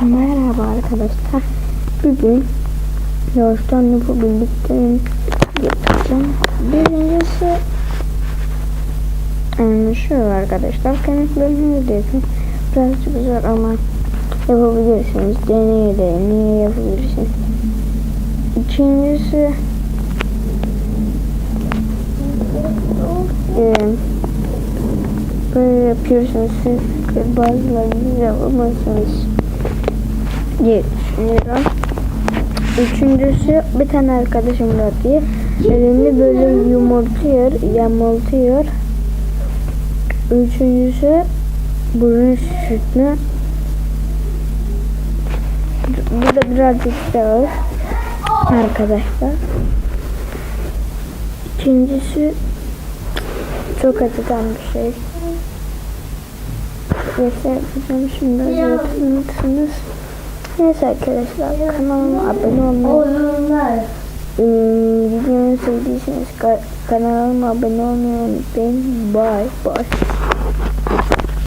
Merhaba arkadaşlar. Bugün yavaştan yapabildiklerim yapacağım. Birincisi yani şu arkadaşlar kanıtlarını izledim. Birazcık zor ama yapabilirsiniz. Deneyle niye yapabilirsiniz. İkincisi e, böyle yapıyorsunuz siz bazılarınız yapamazsınız düşünüyorum. Üçüncüsü bir tane arkadaşım diye elini böyle yumurtuyor, yamultuyor. Üçüncüsü burun sütünü bu da birazcık daha arkadaşlar. İkincisi çok acıdan bir şey. Yapacağım şimdi hazırlatırsınız. Neyse arkadaşlar kanalıma abone olmayı Ee, videomu sevdiyseniz ka- kanalıma abone olmayı unutmayın. Bye bye.